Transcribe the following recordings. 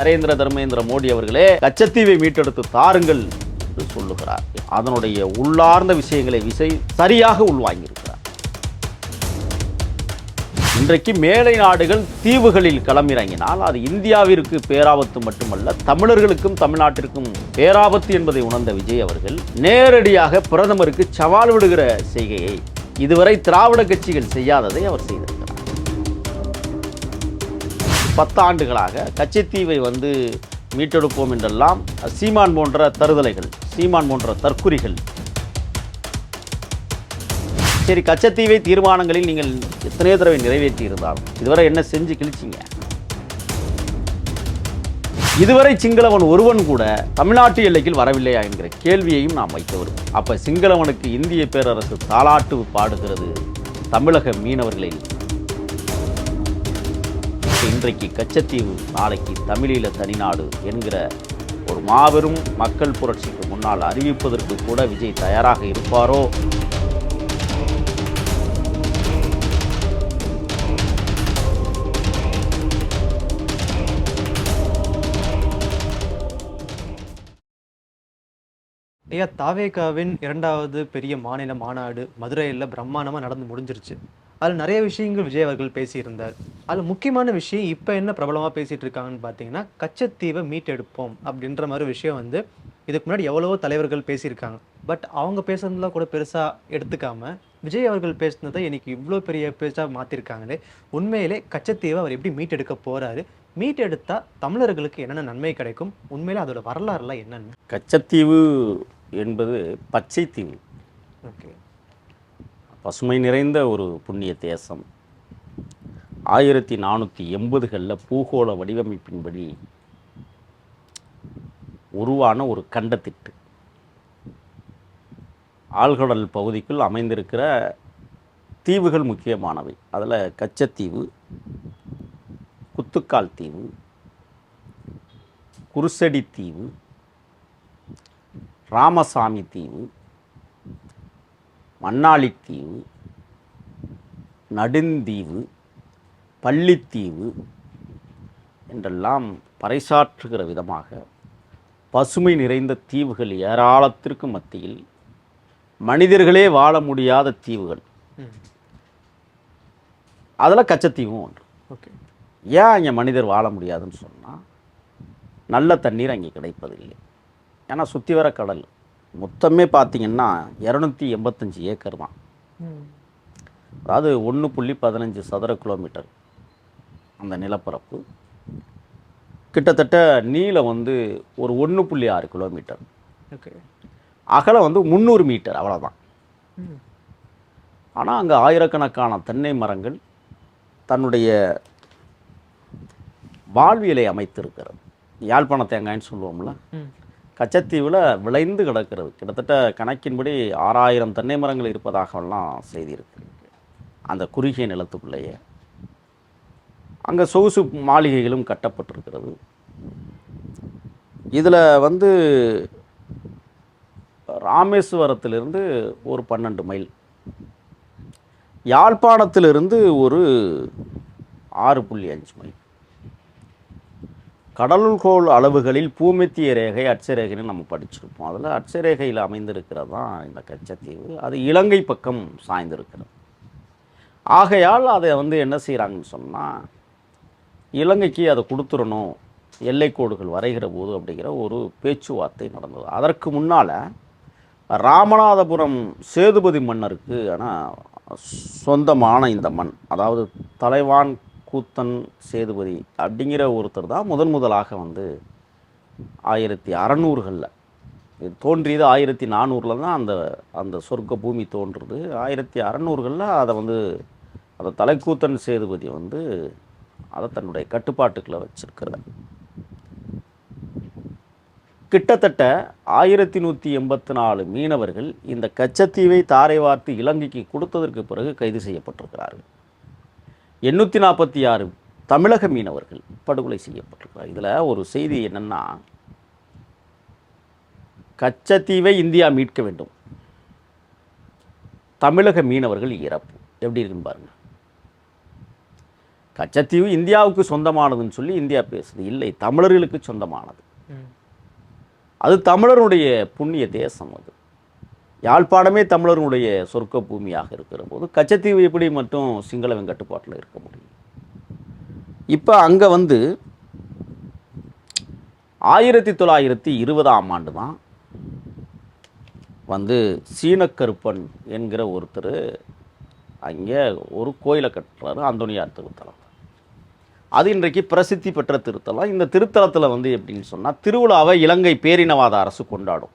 நரேந்திர தர்மேந்திர மோடி அவர்களே கச்சத்தீவை மீட்டெடுத்து தாருங்கள் என்று சொல்லுகிறார். அதனுடைய உள்ளார்ந்த விஷயங்களை விசை சரியாக உள்வாங்கியிருக்கிறார். இன்றைக்கு மேலை நாடுகள் தீவுகளில் களமிறங்கினால் அது இந்தியாவிற்கு பேராபத்து மட்டுமல்ல தமிழர்களுக்கும் தமிழ்நாட்டிற்கும் பேராபத்து என்பதை உணர்ந்த விஜய் அவர்கள் நேரடியாக பிரதமருக்கு சவால் விடுகிற செய்கையை இதுவரை திராவிட கட்சிகள் செய்யாததை அவர் செய்தார் பத்தாண்டுகளாக கச்சத்தீவை வந்து மீட்டெடுப்போம் என்றெல்லாம் சீமான் போன்ற தருதலைகள் சீமான் போன்ற தற்குறிகள். சரி கச்சத்தீவை தீர்மானங்களில் நீங்கள் எத்தனையோ தடவை நிறைவேற்றி இருந்தாலும் இதுவரை என்ன செஞ்சு கிழிச்சிங்க? இதுவரை சிங்களவன் ஒருவன் கூட தமிழ்நாட்டு எல்லையில் வரவில்லையா என்கிற கேள்வியையும் நாம் வைக்க வரும் அப்போ சிங்களவனுக்கு இந்திய பேரரசு தாலாட்டு பாடுகிறது தமிழக மீனவர்களை இன்றைக்கு கச்சத்தீவு நாளைக்கு தமிழீழ தனிநாடு என்கிற ஒரு மாபெரும் மக்கள் புரட்சிக்கு முன்னால் அறிவிப்பதற்கு கூட விஜய் தயாராக இருப்பாரோ? ஐயா தாவேகாவின் இரண்டாவது பெரிய மாநில மாநாடு மதுரையில் பிரம்மாண்டமாக நடந்து முடிஞ்சிருச்சு. அதில் நிறைய விஷயங்கள் விஜய் அவர்கள் பேசியிருந்தார். அதில் முக்கியமான விஷயம் இப்போ என்ன பிரபலமாக பேசிட்டு இருக்காங்கன்னு பார்த்தீங்கன்னா கச்சத்தீவை மீட்டெடுப்போம் அப்படின்ற மாதிரி விஷயம் வந்து இதுக்கு முன்னாடி எவ்வளவோ தலைவர்கள் பேசியிருக்காங்க. பட் அவங்க பேசுனதுலாம் கூட பெருசாக எடுத்துக்காம விஜய் அவர்கள் பேசுனதை இன்னைக்கு இவ்வளோ பெரிய பேச்சாக மாற்றிருக்காங்களே உண்மையிலே கச்சத்தீவை அவர் எப்படி மீட்டெடுக்க போறாரு? மீட்டெடுத்தா தமிழர்களுக்கு என்னென்ன நன்மை கிடைக்கும்? உண்மையிலே அதோட வரலாறுலாம் என்னென்ன. கச்சத்தீவு என்பது பச்சை தீவு ஓகே. பசுமை நிறைந்த ஒரு புண்ணிய தேசம். ஆயிரத்தி நானூற்றி எண்பதுகளில் பூகோள வடிவமைப்பின்படி உருவான ஒரு கண்டத்திட்டு. ஆழ்கடல் பகுதிக்குள் அமைந்திருக்கிற தீவுகள் முக்கியமானவை. அதில் கச்சத்தீவு குத்துக்கால் தீவு குருசடி தீவு ராமசாமி தீவு மண்ணாளித்தீவு நடுந்தீவு பள்ளித்தீவு என்றெல்லாம் பறைசாற்றுகிற விதமாக பசுமை நிறைந்த தீவுகள் ஏராளத்திற்கு மத்தியில் மனிதர்களே வாழ முடியாத தீவுகள். அதில் கச்சத்தீவும் ஒன்று. ஓகே. ஏன் அங்கே மனிதர் வாழ முடியாதுன்னு சொன்னால் நல்ல தண்ணீர் அங்கே கிடைப்பதில்லை. ஏன்னா சுற்றி வர கடல். மொத்தமே பார்த்தீங்கன்னா இரநூத்தி எண்பத்தஞ்சு ஏக்கர் தான். அதாவது ஒன்று புள்ளி பதினஞ்சு சதுர கிலோமீட்டர் அந்த நிலப்பரப்பு. கிட்டத்தட்ட நீளம் வந்து ஒரு ஒன்று புள்ளி ஆறு கிலோமீட்டர். ஓகே. அகலம் வந்து முந்நூறு மீட்டர் அவ்வளோதான் ஆனால் அங்கே ஆயிரக்கணக்கான தென்னை மரங்கள் தன்னுடைய வாழ்வியலை அமைத்திருக்கிறது. யாழ்ப்பாண தேங்காய்ன்னு சொல்லுவோம்ல. கச்சத்தீவில் விளைந்து கிடக்கிறது. கிட்டத்தட்ட கணக்கின்படி ஆறாயிரம் தென்னை மரங்கள் இருப்பதாகலாம் செய்தி இருக்கு அந்த குறுகிய நிலத்துக்குள்ளேயே. அங்கே சொகுசு மாளிகைகளும் கட்டப்பட்டிருக்கிறது. இதில் வந்து ராமேஸ்வரத்திலிருந்து ஒரு பன்னெண்டு மைல். யாழ்ப்பாணத்திலிருந்து ஒரு ஆறு புள்ளி அஞ்சு மைல். கடலுள்கோள் அளவுகளில் பூமித்திய ரேகை அட்சரேகைன்னு நம்ம படிச்சிருப்போம். அதில் அட்சரேகையில் அமைந்திருக்கிறது தான் இந்த கச்சத்தீவு. அது இலங்கை பக்கம் சாய்ந்திருக்கிறது. ஆகையால் அதை வந்து என்ன செய்கிறாங்கன்னு சொன்னால் இலங்கைக்கு அதை கொடுத்துடணும் எல்லைக்கோடுகள் வரைகிற போது அப்படிங்கிற ஒரு பேச்சுவார்த்தை நடந்தது. அதற்கு முன்னால் ராமநாதபுரம் சேதுபதி மன்னருக்கு ஆனால் சொந்தமான இந்த மண் அதாவது தலைவான் கூத்தன் சேதுபதி அப்படிங்கிற ஒருத்தர் தான் முதன் முதலாக வந்து ஆயிரத்தி அறநூறுகளில். இது தோன்றியது ஆயிரத்தி நானூறில் தான் அந்த அந்த சொர்க்க பூமி தோன்றுறது ஆயிரத்தி அறநூறுகளில் அதை வந்து அந்த தலைக்கூத்தன் சேதுபதி வந்து அதை தன்னுடைய கட்டுப்பாட்டுக்குள்ளே வச்சிருக்கிறார். கிட்டத்தட்ட ஆயிரத்தி நூற்றி எண்பத்தி நாலு மீனவர்கள் இந்த கச்சத்தீவை தாரை வார்த்து இலங்கைக்கு கொடுத்ததற்கு பிறகு கைது செய்யப்பட்டிருக்கிறார்கள். எண்ணூற்றி நாற்பத்தி ஆறு தமிழக மீனவர்கள் படுகொலை செய்யப்பட்டிருக்கிறார் இதில் ஒரு செய்தி என்னென்னா கச்சத்தீவை இந்தியா மீட்க வேண்டும். தமிழக மீனவர்கள் இறப்பு. எப்படி இருக்குன்னு பாருங்க. கச்சத்தீவு இந்தியாவுக்கு சொந்தமானதுன்னு சொல்லி இந்தியா பேசுது. இல்லை தமிழர்களுக்கு சொந்தமானது. அது தமிழருடைய புண்ணிய தேசம் அது. யாழ்ப்பாணமே தமிழர்களுடைய சொர்க்க பூமியாக இருக்கிற போது கச்சத்தீவு எப்படி மட்டும் சிங்களவன் கட்டுப்பாட்டில் இருக்க முடியும்? இப்போ அங்கே வந்து ஆயிரத்தி தொள்ளாயிரத்தி இருபதாம் ஆண்டு தான் வந்து சீனக்கருப்பன் என்கிற ஒருத்தர் அங்கே ஒரு கோயிலை கட்டுறாரு அந்தோனியார் திருத்தலம். அது இன்றைக்கு பிரசித்தி பெற்ற திருத்தலம். இந்த திருத்தலத்தில் வந்து எப்படின்னு சொன்னால் திருவிழாவை இலங்கை பேரினவாத அரசு கொண்டாடும்.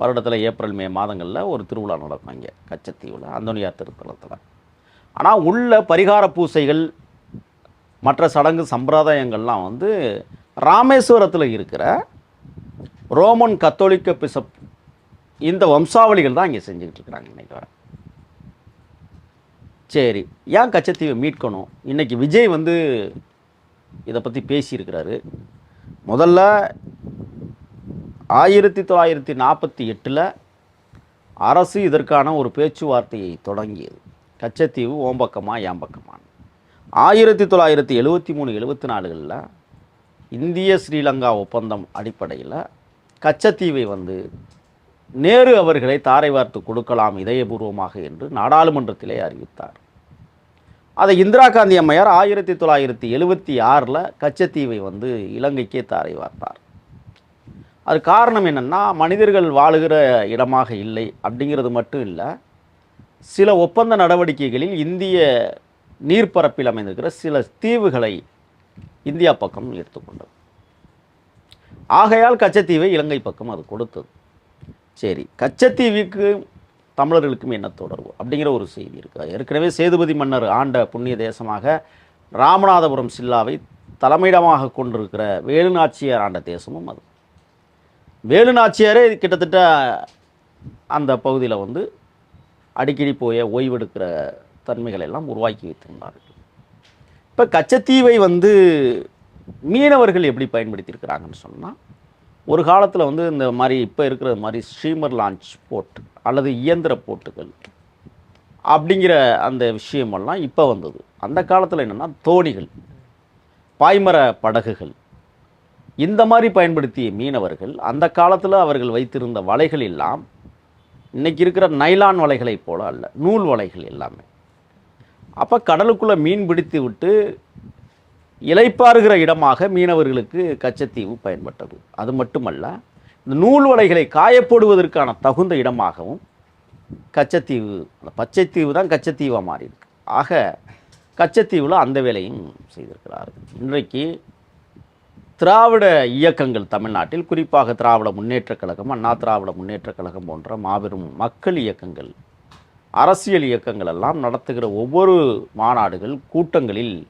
வருடத்தில் ஏப்ரல் மே மாதங்களில் ஒரு திருவிழா நடக்கும் இங்கே கச்சத்தீவில் அந்தோனியார் திருத்தலத்தில். ஆனால் உள்ள பரிகார பூசைகள் மற்ற சடங்கு சம்பிரதாயங்கள்லாம் வந்து ராமேஸ்வரத்தில் இருக்கிற ரோமன் கத்தோலிக்க பிசப் இந்த வம்சாவளிகள் தான் இங்கே செஞ்சுக்கிட்டு இருக்கிறாங்க இன்றைக்கி வர. சரி ஏன் கச்சத்தீவை மீட்கணும்? இன்றைக்கி விஜய் வந்து இதை பற்றி பேசியிருக்கிறாரு. முதல்ல ஆயிரத்தி தொள்ளாயிரத்தி நாற்பத்தி எட்டில் அரசு இதற்கான ஒரு பேச்சுவார்த்தையை தொடங்கியது. கச்சத்தீவு ஓம்பக்கமா ஏம்பக்கமான்னு ஆயிரத்தி தொள்ளாயிரத்தி எழுபத்தி மூணு எழுபத்தி நாலுகளில் இந்திய ஸ்ரீலங்கா ஒப்பந்தம் அடிப்படையில் கச்சத்தீவை வந்து நேரு அவர்களை தாரை வார்த்து கொடுக்கலாம் இதயபூர்வமாக என்று நாடாளுமன்றத்திலே அறிவித்தார். அதை இந்திரா காந்தி அம்மையார் ஆயிரத்தி தொள்ளாயிரத்தி எழுபத்தி ஆறில் கச்சத்தீவை வந்து இலங்கைக்கே தாரை வார்த்தார். அது காரணம் என்னென்னா மனிதர்கள் வாழுகிற இடமாக இல்லை அப்படிங்கிறது மட்டும் இல்லை சில ஒப்பந்த நடவடிக்கைகளில் இந்திய நீர்ப்பரப்பில் அமைந்திருக்கிற சில தீவுகளை இந்தியா பக்கம் எடுத்துக்கொண்டது ஆகையால் கச்சத்தீவை இலங்கை பக்கம் அது கொடுத்தது. சரி கச்சத்தீவுக்கு தமிழர்களுக்கும் என்ன தொடர்பு அப்படிங்கிற ஒரு செய்தி இருக்குது ஏற்கனவே சேதுபதி மன்னர் ஆண்ட புண்ணிய தேசமாக ராமநாதபுரம் சில்லாவை தலைமையிடமாக கொண்டிருக்கிற வேலுநாச்சியார் ஆண்ட தேசமும் அது. வேலுநாச்சியாரே கிட்டத்தட்ட அந்த பகுதியில் வந்து அடிக்கடி போய் ஓய்வெடுக்கிற தன்மைகளை எல்லாம் உருவாக்கி வைத்திருந்தார்கள். இப்போ கச்சத்தீவை வந்து மீனவர்கள் எப்படி பயன்படுத்தியிருக்கிறாங்கன்னு சொன்னால் ஒரு காலத்தில் வந்து இந்த மாதிரி இப்போ இருக்கிற மாதிரி ஸ்ட்ரீமர் லான்ச் போட் அல்லது இயந்திர போட்டுகள் அப்படிங்கிற அந்த விஷயமெல்லாம் இப்போ வந்தது. அந்த காலத்தில் என்னென்னா தோணிகள் பாய்மர படகுகள் இந்த மாதிரி பயன்படுத்திய மீனவர்கள் அந்த காலத்தில் அவர்கள் வைத்திருந்த வலைகள் எல்லாம் இன்றைக்கி இருக்கிற நைலான் வலைகளைப் போல அல்ல நூல் வலைகள் எல்லாமே. அப்போ கடலுக்குள்ளே மீன் பிடித்து விட்டு இலைப்பாருகிற இடமாக மீனவர்களுக்கு கச்சத்தீவு பயன்பட்டது. அது மட்டுமல்ல இந்த நூல் வலைகளை காயப்போடுவதற்கான தகுந்த இடமாகவும் கச்சத்தீவு அந்த பச்சைத்தீவு தான் கச்சத்தீவாக மாறியிருக்கு. ஆக கச்சத்தீவில் அந்த வேலையும் செய்திருக்கிறார்கள். இன்றைக்கு திராவிட இயக்கங்கள் தமிழ்நாட்டில் குறிப்பாக திராவிட முன்னேற்றக் கழகம் அண்ணா திராவிட முன்னேற்றக் கழகம் போன்ற மாபெரும் மக்கள் இயக்கங்கள் அரசியல் இயக்கங்கள் எல்லாம் நடத்துகிற ஒவ்வொரு மாநாடுகள் கூட்டங்களில்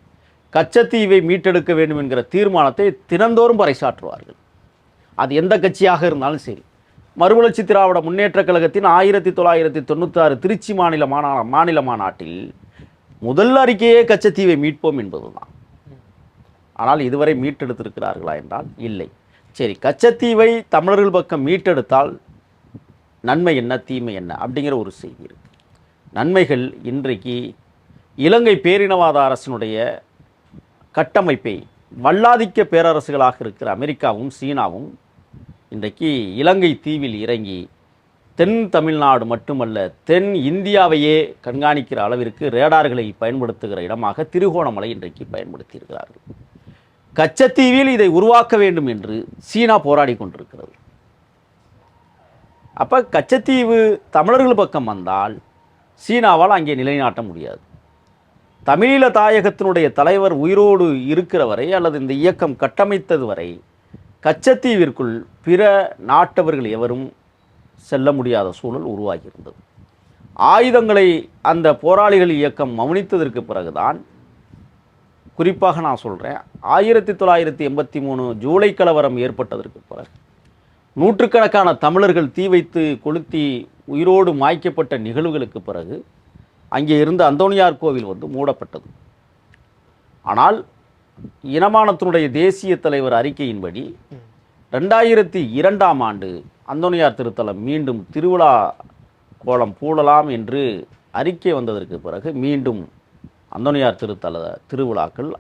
கச்சத்தீவை மீட்டெடுக்க வேண்டும் என்கிற தீர்மானத்தை தினந்தோறும் பறைசாற்றுவார்கள். அது எந்த கட்சியாக இருந்தாலும் சரி. மறுமலர்ச்சி திராவிட முன்னேற்றக் கழகத்தின் ஆயிரத்தி தொள்ளாயிரத்தி தொண்ணூத்தாறு திருச்சி மாநில மாநா மாநில மாநாட்டில் முதல் அறிக்கையே கச்சத்தீவை மீட்போம் என்பதுதான். ஆனால் இதுவரை மீட்டெடுத்திருக்கிறார்களா என்றால் இல்லை. சரி கச்சத்தீவை தமிழர்கள் பக்கம் மீட்டெடுத்தால் நன்மை என்ன தீமை என்ன அப்படிங்கிற ஒரு செய்தி இருக்கு. நன்மைகள் இன்றைக்கு இலங்கை பேரினவாத அரசினுடைய கட்டமைப்பை வல்லாதிக்க பேரரசுகளாக இருக்கிற அமெரிக்காவும் சீனாவும் இன்றைக்கு இலங்கை தீவில் இறங்கி தென் தமிழ்நாடு மட்டுமல்ல தென் இந்தியாவையே கண்காணிக்கிற அளவிற்கு ரேடார்களை பயன்படுத்துகிற இடமாக திருகோணமலை இன்றைக்கு பயன்படுத்தியிருக்கிறார்கள். கச்சத்தீவில் இதை உருவாக்க வேண்டும் என்று சீனா போராடி கொண்டிருக்கிறது. அப்போ கச்சத்தீவு தமிழர்கள் பக்கம் வந்தால் சீனாவால் அங்கே நிலைநாட்ட முடியாது. தமிழீழ தாயகத்தினுடைய தலைவர் உயிரோடு இருக்கிற வரை அல்லது இந்த இயக்கம் கட்டமைத்தது வரை கச்சத்தீவிற்குள் பிற நாட்டவர்கள் எவரும் செல்ல முடியாத சூழல் உருவாகியிருந்தது. ஆயுதங்களை அந்த போராளிகள் இயக்கம் மௌனித்ததற்கு பிறகுதான் குறிப்பாக நான் சொல்கிறேன் ஆயிரத்தி தொள்ளாயிரத்தி எண்பத்தி மூணு ஜூலை கலவரம் ஏற்பட்டதற்கு பிறகு நூற்றுக்கணக்கான தமிழர்கள் தீ வைத்து கொளுத்தி உயிரோடு மாய்க்கப்பட்ட நிகழ்வுகளுக்கு பிறகு அங்கே இருந்த அந்தோனியார் கோவில் வந்து மூடப்பட்டது. ஆனால் இனமானத்தினுடைய தேசிய தலைவர் அறிக்கையின்படி ரெண்டாயிரத்தி இரண்டாம் ஆண்டு அந்தோனியார் திருத்தலம் மீண்டும் திருவிழா கோலம் பூடலாம் என்று அறிக்கை வந்ததற்கு பிறகு மீண்டும் அந்தோனியார் திருத்தல திருவிழாக்கள்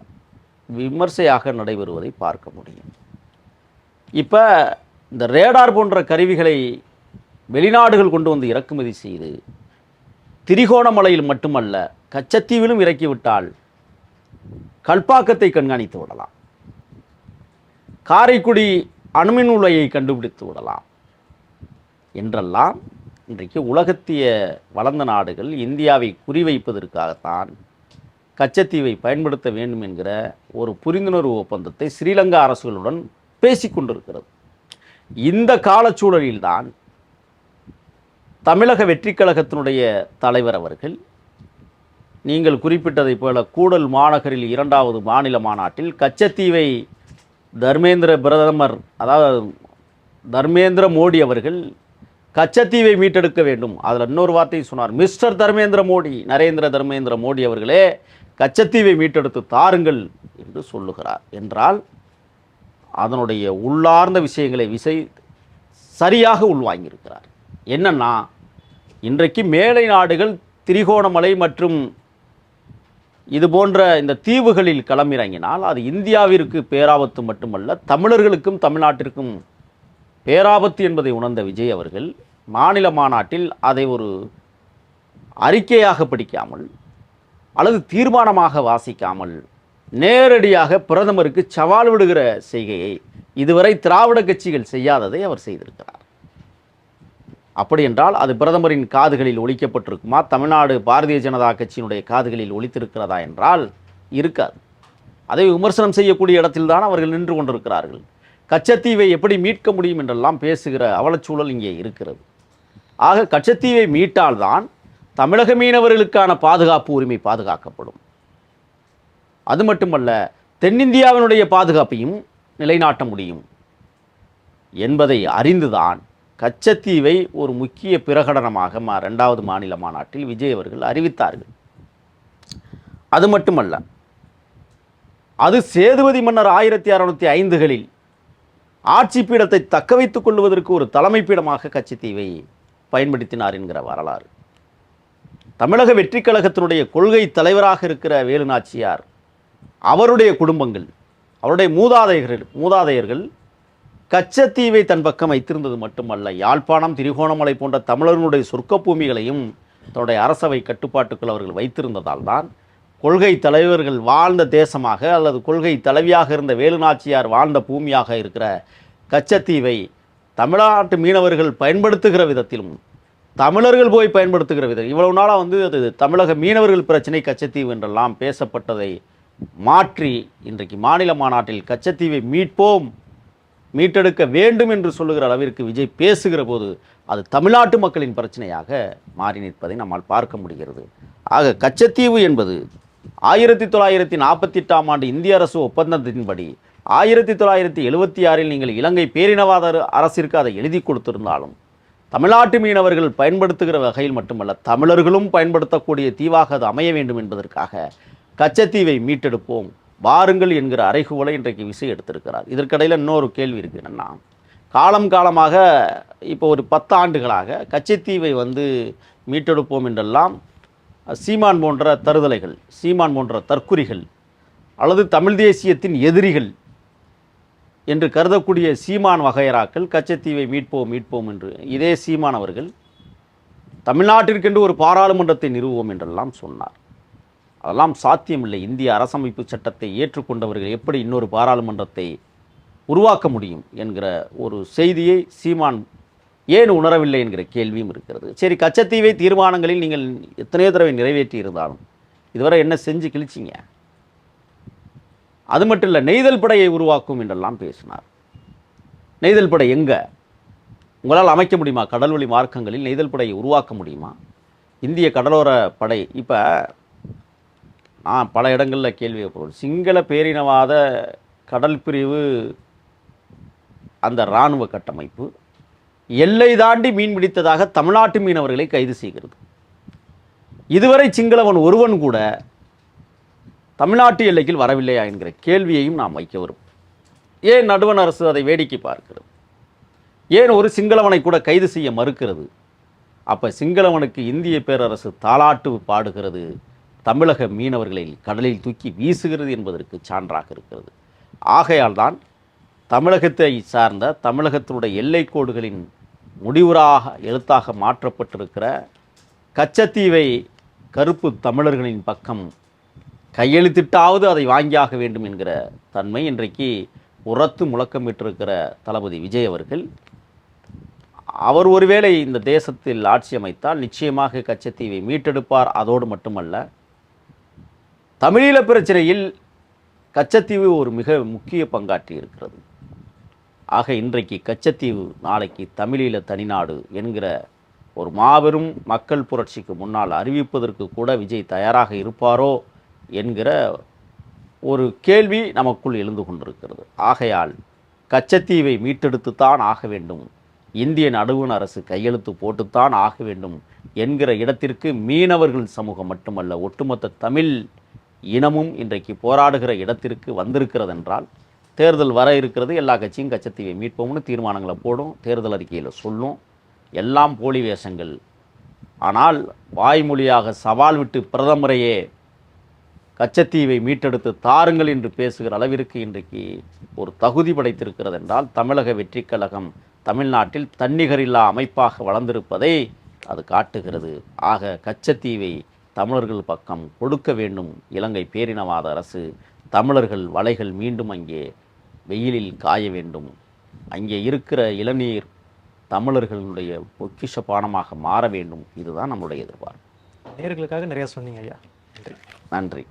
விமர்சையாக நடைபெறுவதை பார்க்க முடியும். இப்போ இந்த ரேடார் போன்ற கருவிகளை வெளிநாடுகள் கொண்டு வந்து இறக்குமதி செய்து திரிகோணமலையில் மட்டுமல்ல கச்சத்தீவிலும் இறக்கிவிட்டால் கல்பாக்கத்தை கண்காணித்து விடலாம். காரைக்குடி அணுமின் உலையை கண்டுபிடித்து விடலாம் என்றெல்லாம் இன்றைக்கு உலகத்திய வளர்ந்த நாடுகள் இந்தியாவை குறிவைப்பதற்காகத்தான் கச்சத்தீவை பயன்படுத்த வேண்டும் என்கிற ஒரு புரிந்துணர்வு ஒப்பந்தத்தை ஸ்ரீலங்கா அரசுகளுடன் பேசிக்கொண்டிருக்கிறது இந்த காலச்சூழலில்தான் தமிழக வெற்றிக் கழகத்தினுடைய தலைவர் அவர்கள் நீங்கள் குறிப்பிட்டதைப் போல கூடல் மாநகரில் இரண்டாவது மாநில மாநாட்டில் கச்சத்தீவை தர்மேந்திர பிரதமர் அதாவது தர்மேந்திர மோடி அவர்கள் கச்சத்தீவை மீட்டெடுக்க வேண்டும். அதில் இன்னொரு வார்த்தை சொன்னார். மிஸ்டர் தர்மேந்திர மோடி நரேந்திர தர்மேந்திர மோடி அவர்களே கச்சத்தீவை மீட்டெடுத்து தாருங்கள் என்று சொல்லுகிறார். என்றால் அதனுடைய உள்ளார்ந்த விஷயங்களை விசை சரியாக உள்வாங்கியிருக்கிறார். என்னென்னா இன்றைக்கு மேலை நாடுகள் திரிகோணமலை மற்றும் இது போன்ற இந்த தீவுகளில் களமிறங்கினால் அது இந்தியாவிற்கு பேராபத்து மட்டுமல்ல தமிழர்களுக்கும் தமிழ்நாட்டிற்கும் பேராபத்து என்பதை உணர்ந்த விஜய் அவர்கள் மாநில மாநாட்டில் அதை ஒரு அறிக்கையாக படிக்காமல் அல்லது தீர்மானமாக வாசிக்காமல் நேரடியாக பிரதமருக்கு சவால் விடுகிற செய்கையை இதுவரை திராவிட கட்சிகள் செய்யாததை அவர் செய்திருக்கிறார். அப்படி என்றால் அது பிரதமரின் காதுகளில் ஒழிக்கப்பட்டிருக்குமா தமிழ்நாடு பாரதிய ஜனதா கட்சியினுடைய காதுகளில் ஒழித்திருக்கிறதா என்றால் இருக்காது. அதை விமர்சனம் செய்யக்கூடிய இடத்தில்தான் அவர்கள் நின்று கொண்டிருக்கிறார்கள். கச்சத்தீவை எப்படி மீட்க முடியும் என்றெல்லாம் பேசுகிற அவலச்சூழல் இங்கே இருக்கிறது. ஆக கச்சத்தீவை மீட்டால்தான் தமிழக மீனவர்களுக்கான பாதுகாப்பு உரிமை பாதுகாக்கப்படும். அது மட்டுமல்ல தென்னிந்தியாவினுடைய பாதுகாப்பையும் நிலைநாட்ட முடியும். என்பதை அறிந்துதான் கச்சத்தீவை ஒரு முக்கிய பிரகடனமாக மா ரெண்டாவது மாநில மாநாட்டில் விஜய் அவர்கள் அறிவித்தார்கள். அது மட்டுமல்ல அது சேதுபதி மன்னர் ஆயிரத்தி அறுநூத்தி ஐந்துகளில் ஆட்சி பீடத்தை தக்க வைத்துக் கொள்வதற்கு ஒரு தலைமை பீடமாக கச்சத்தீவை பயன்படுத்தினார் என்கிற வரலாறு. தமிழக வெற்றிக் கழகத்தினுடைய கொள்கை தலைவராக இருக்கிற வேலுநாச்சியார் அவருடைய குடும்பங்கள் அவருடைய மூதாதையர்கள் மூதாதையர்கள் கச்சத்தீவை தன் பக்கம் வைத்திருந்தது மட்டுமல்ல யாழ்ப்பாணம் திரிகோணமலை போன்ற தமிழர்களுடைய சொர்க்க பூமிகளையும் தன்னுடைய அரசவை கட்டுப்பாட்டுக்குள் அவர்கள் வைத்திருந்ததால் தான் கொள்கை தலைவர்கள் வாழ்ந்த தேசமாக அல்லது கொள்கை தலைவியாக இருந்த வேலுநாச்சியார் வாழ்ந்த பூமியாக இருக்கிற கச்சத்தீவை தமிழ்நாட்டு மீனவர்கள் பயன்படுத்துகிற விதத்திலும் தமிழர்கள் போய் பயன்படுத்துகிற விதம் இவ்வளவு நாளாக வந்து அது தமிழக மீனவர்கள் பிரச்சனை கச்சத்தீவு என்றெல்லாம் பேசப்பட்டதை மாற்றி இன்றைக்கு மாநில மாநாட்டில் கச்சத்தீவை மீட்போம் மீட்டெடுக்க வேண்டும் என்று சொல்லுகிற அளவிற்கு விஜய் பேசுகிற போது அது தமிழ்நாட்டு மக்களின் பிரச்சனையாக மாறி நிற்பதை நம்மால் பார்க்க முடிகிறது. ஆக கச்சத்தீவு என்பது ஆயிரத்தி தொள்ளாயிரத்தி நாற்பத்தி எட்டாம் ஆண்டு இந்திய அரசு ஒப்பந்தத்தின்படி ஆயிரத்தி தொள்ளாயிரத்தி எழுபத்தி ஆறில் நீங்கள் இலங்கை பேரினவாத அரசிற்கு அதை எழுதி கொடுத்திருந்தாலும் தமிழ்நாட்டு மீனவர்கள் பயன்படுத்துகிற வகையில் மட்டுமல்ல தமிழர்களும் பயன்படுத்தக்கூடிய தீவாக அது அமைய வேண்டும் என்பதற்காக கச்சத்தீவை மீட்டெடுப்போம் வாருங்கள் என்கிற அறைகூவலை இன்றைக்கு விசை எடுத்திருக்கிறார். இதற்கிடையில் இன்னொரு கேள்வி இருக்கு என்னன்னா காலம் காலமாக இப்போ ஒரு பத்து ஆண்டுகளாக கச்சத்தீவை வந்து மீட்டெடுப்போம் என்றெல்லாம் சீமான் போன்ற தருதலைகள் சீமான் போன்ற தற்குறிகள் அல்லது தமிழ் தேசியத்தின் எதிரிகள் என்று கருதக்கூடிய சீமான் வகையராக்கள் கச்சத்தீவை மீட்போம் மீட்போம் என்று இதே சீமான் அவர்கள் தமிழ்நாட்டிற்கென்று ஒரு பாராளுமன்றத்தை நிறுவோம் என்றெல்லாம் சொன்னார். அதெல்லாம் சாத்தியமில்லை. இந்திய அரசமைப்பு சட்டத்தை ஏற்றுக்கொண்டவர்கள் எப்படி இன்னொரு பாராளுமன்றத்தை உருவாக்க முடியும் என்கிற ஒரு செய்தியை சீமான் ஏன் உணரவில்லை என்கிற கேள்வியும் இருக்கிறது. சரி கச்சத்தீவை தீர்மானங்களில் நீங்கள் எத்தனையோ தடவை நிறைவேற்றி இருந்தாலும் இதுவரை என்ன செஞ்சு கிழிச்சிங்க? அது மட்டும் இல்லை நெய்தல் படையை உருவாக்கும் என்றெல்லாம் பேசினார். நெய்தல் படை எங்கே? உங்களால் அமைக்க முடியுமா? கடல்வழி மார்க்கங்களில் நெய்தல் படையை உருவாக்க முடியுமா? இந்திய கடலோர படை இப்போ நான் பல இடங்களில் கேள்வி கேட்பேன் சிங்கள பேரினவாத கடல் பிரிவு அந்த இராணுவ கட்டமைப்பு எல்லை தாண்டி மீன் பிடித்ததாக தமிழ்நாட்டு மீனவர்களை கைது செய்கிறது. இதுவரை சிங்களவன் ஒருவன் கூட தமிழ்நாட்டு எல்லையில் வரவில்லையா என்கிற கேள்வியையும் நாம் வைக்க வரும். ஏன் நடுவண் அரசு அதை வேடிக்கை பார்க்கிறது? ஏன் ஒரு சிங்களவனை கூட கைது செய்ய மறுக்கிறது? அப்போ சிங்களவனுக்கு இந்திய பேரரசு தாளாட்டு பாடுகிறது. தமிழக மீனவர்களை கடலில் தூக்கி வீசுகிறது என்பதற்கு சான்றாக இருக்கிறது. ஆகையால் தான் தமிழகத்தை சார்ந்த தமிழகத்தினுடைய எல்லைக்கோடுகளின் முடிவுறாக எழுத்தாக மாற்றப்பட்டிருக்கிற கச்சத்தீவை கருப்பு தமிழர்களின் பக்கம் கையெழுத்திட்டாவது அதை வாங்கியாக வேண்டும் என்கிற தன்மை இன்றைக்கு உரத்து முழக்கமிட்டிருக்கிற தளபதி விஜய் அவர்கள். அவர் ஒருவேளை இந்த தேசத்தில் ஆட்சி அமைத்தால் நிச்சயமாக கச்சத்தீவை மீட்டெடுப்பார். அதோடு மட்டுமல்ல தமிழீழ பிரச்சனையில் கச்சத்தீவு ஒரு மிக முக்கிய பங்காற்றி இருக்கிறது. ஆக இன்றைக்கு கச்சத்தீவு நாளைக்கு தமிழீழ தனிநாடு என்கிற ஒரு மாபெரும் மக்கள் புரட்சிக்கு முன்னால் அறிவிப்பதற்கு கூட விஜய் தயாராக இருப்பாரோ என்கிற ஒரு கேள்வி நமக்குள் எழுந்து கொண்டிருக்கிறது. ஆகையால் கச்சத்தீவை மீட்டெடுத்துத்தான் ஆக வேண்டும். இந்திய நடுவண் அரசு கையெழுத்து போட்டுத்தான் ஆக வேண்டும் என்கிற இடத்திற்கு மீனவர்கள் சமூகம் மட்டுமல்ல ஒட்டுமொத்த தமிழ் இனமும் இன்றைக்கு போராடுகிற இடத்திற்கு வந்திருக்கிறது என்றால் தேர்தல் வர இருக்கிறது எல்லா கட்சியும் கச்சத்தீவை மீட்போம்னு தீர்மானங்களை போடும் தேர்தல் அறிக்கையில் சொல்லும் எல்லாம் போலி வேஷங்கள். ஆனால் வாய்மொழியாக சவால் விட்டு பிரதமரையே கச்சத்தீவை மீட்டெடுத்து தாருங்கள் என்று பேசுகிற அளவிற்கு இன்றைக்கு ஒரு தகுதி படைத்திருக்கிறது என்றால் தமிழக வெற்றிக் கழகம் தமிழ்நாட்டில் தன்னிகரில்லா அமைப்பாக வளர்ந்திருப்பதை அது காட்டுகிறது. ஆக கச்சத்தீவை தமிழர்கள் பக்கம் கொடுக்க வேண்டும். இலங்கை பேரினவாத அரசு தமிழர்கள் வலைகள் மீண்டும் அங்கே வெயிலில் காய வேண்டும். அங்கே இருக்கிற இளநீர் தமிழர்களுடைய பொக்கிஷ பானமாக மாற வேண்டும். இதுதான் நம்முடைய எதிர்பார்ப்பு. நேர்களுக்காக நிறைய சொன்னீங்க ஐயா. நன்றி. நன்றி